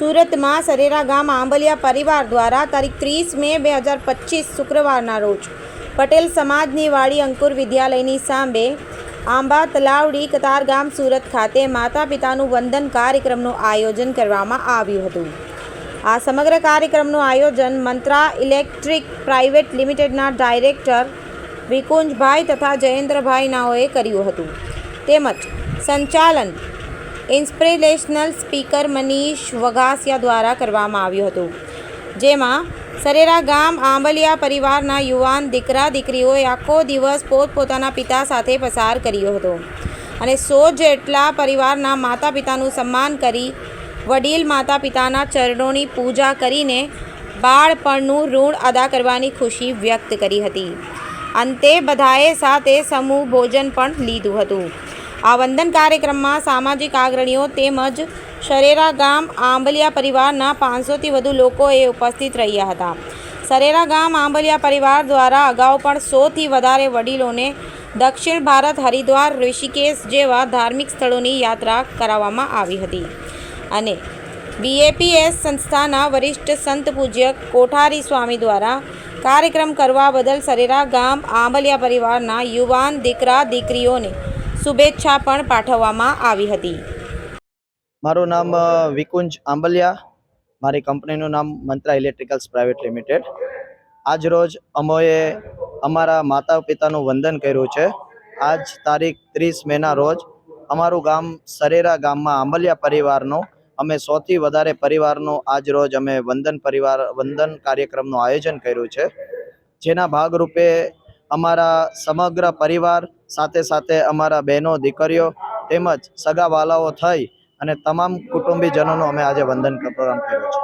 સુરતમાં સરેરા ગામ આંબલિયા પરિવાર દ્વારા તારીખ ત્રીસ મે બે હજાર પચીસ શુક્રવારના રોજ પટેલ સમાજની વાડી અંકુર વિદ્યાલયની સામે આંબા તલાવડી કતારગામ સુરત ખાતે માતા પિતાનું વંદન કાર્યક્રમનું આયોજન કરવામાં આવ્યું હતું. આ સમગ્ર કાર્યક્રમનું આયોજન મંત્રા ઇલેક્ટ્રિક પ્રાઇવેટ લિમિટેડના ડાયરેક્ટર વિકુંજભાઈ તથા જયેન્દ્રભાઈ નાઓએ કર્યું હતું. તેમજ સંચાલન ઇન્સ્પિરેશનલ સ્પીકર મનીષ વઘાસિયા દ્વારા કરવામાં આવ્યું હતું, જેમાં સરેરા ગામ આંબલિયા પરિવારના યુવાન દીકરા દીકરીઓએ આખો દિવસ પોતપોતાના પિતા સાથે પસાર કર્યો હતો અને સો જેટલા પરિવારના માતા પિતાનું સન્માન કરી વડીલ માતા પિતાના ચરણોની પૂજા કરીને બાળપણનું ઋણ અદા કરવાની ખુશી વ્યક્ત કરી હતી. અંતે બધાએ સાથે સમૂહ ભોજન પણ લીધું હતું. આ વંદન કાર્યક્રમમાં સામાજિક આગ્રણીઓ તેમજ સરેરા ગામ આંબલિયા પરિવારના પાંચસોથી વધુ લોકોએ ઉપસ્થિત રહ્યા હતા. સરેરા ગામ આંબલિયા પરિવાર દ્વારા અગાઉ પણ સોથી વધારે વડીલોને દક્ષિણ ભારત હરિદ્વાર ઋષિકેશ જેવા ધાર્મિક સ્થળોની યાત્રા કરાવવામાં આવી હતી. અને બીએપીએસ સંસ્થાના વરિષ્ઠ સંત પૂજ્ય કોઠારી સ્વામી દ્વારા કાર્યક્રમ કરવા બદલ સરેરા ગામ આંબલિયા પરિવારના યુવાન દીકરા દીકરીઓને શુભેચ્છા પણ પાઠવવામાં આવી હતી. મારું નામ વિકુંજ આંબલિયા. મારી કંપનીનું નામ મંત્રા ઇલેક્ટ્રિકલ્સ પ્રાઇવેટ લિમિટેડ. આજ રોજ અમોએ અમારા માતા પિતાનું વંદન કર્યું છે. આજ તારીખ ત્રીસ મેના રોજ અમારું ગામ સરેરા ગામમાં આંબલિયા પરિવારનું, અમે સૌથી વધારે પરિવારનું આજ રોજ અમે વંદન પરિવાર, વંદન કાર્યક્રમનું આયોજન કર્યું છે. જેના ભાગરૂપે અમારા સમગ્ર પરિવાર સાથે સાથે અમારા બહેનો દીકરીઓ તેમજ સગાવાલાઓ થઈ અને તમામ કુટુંબીજનોનું અમે આજે વંદન પ્રોગ્રામ કર્યો છે.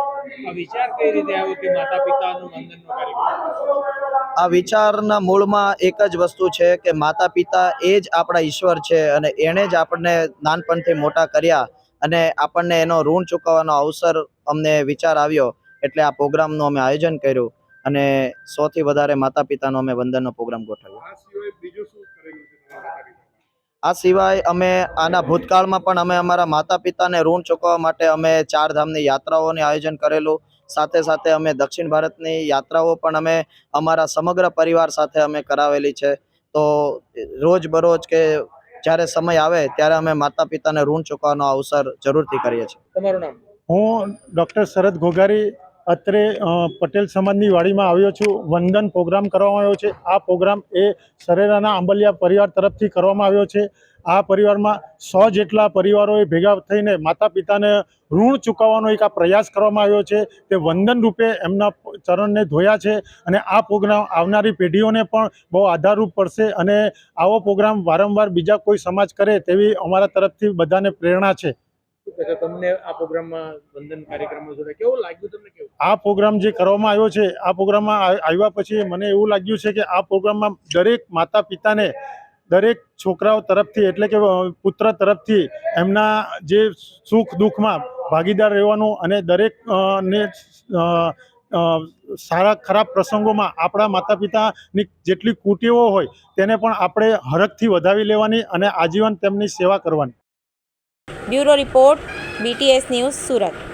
આ વિચારના મૂળમાં એક જ વસ્તુ છે કે માતા પિતા એ જ આપણા ઈશ્વર છે અને એણે જ આપણને નાનપણથી મોટા કર્યા અને આપણને એનો ઋણ ચૂકવવાનો અવસર અમને વિચાર આવ્યો એટલે આ પ્રોગ્રામનું અમે આયોજન કર્યું. અને સૌથી વધારે માતા પિતાનો અમે વંદનનો પ્રોગ્રામ ગોઠવ્યો. આ સિવાય બીજું શું કરેલું છે તમારા માતા પિતાએ? આ સિવાય અમે આના ભૂતકાળમાં પણ અમે અમારા માતા પિતાને ઋણ ચૂકવવા માટે અમે ચાર ધામની યાત્રાઓનું આયોજન કરેલું. સાથે સાથે અમે દક્ષિણ ભારતની યાત્રાઓ પણ અમે અમારા સમગ્ર પરિવાર સાથે અમે કરાવેલી છે. તો રોજ બરોજ કે જ્યારે સમય આવે ત્યારે અમે માતા પિતાને ઋણ ચૂકવવાનો અવસર જરૂરથી કરીએ છીએ. તમારું નામ? હું ડૉક્ટર શરદ ઘોઘારી અત્રે પટેલ સમાજની વાડીમાં આવ્યો છું. વંદન પ્રોગ્રામ કરવામાં આવ્યો છે. આ પ્રોગ્રામ એ સરેરાના આંબલિયા પરિવાર તરફથી કરવામાં આવ્યો છે. આ પરિવારમાં સો જેટલા પરિવારોએ ભેગા થઈને માતા પિતાને ઋણ ચૂકવવાનો એક આ પ્રયાસ કરવામાં આવ્યો છે. તે વંદન રૂપે એમના ચરણને ધોયા છે અને આ પ્રોગ્રામ આવનારી પેઢીઓને પણ બહુ આધારરૂપ પડશે અને આવો પ્રોગ્રામ વારંવાર બીજા કોઈ સમાજ કરે તેવી અમારા તરફથી બધાને પ્રેરણા છે. તમને આ પ્રોગ્રામમાં વંદન કાર્યક્રમમાં જોડે કેવું લાગ્યું તમને કેવું? આ પ્રોગ્રામ જે કરવામાં આવ્યો છે, આ પ્રોગ્રામમાં આવ્યા પછી મને એવું લાગ્યું છે કે આ પ્રોગ્રામમાં દરેક માતા પિતાને દરેક છોકરાઓ તરફથી એટલે કે પુત્ર તરફથી એમના જે સુખ દુઃખમાં ભાગીદાર રહેવાનું અને દરેક ને સારા ખરાબ પ્રસંગોમાં આપણા માતા પિતાની જેટલી કુટીઓ હોય તેને પણ આપણે હરખથી વધાવી લેવાની અને આજીવન તેમની સેવા કરવાની. Bureau report BTS news Surat.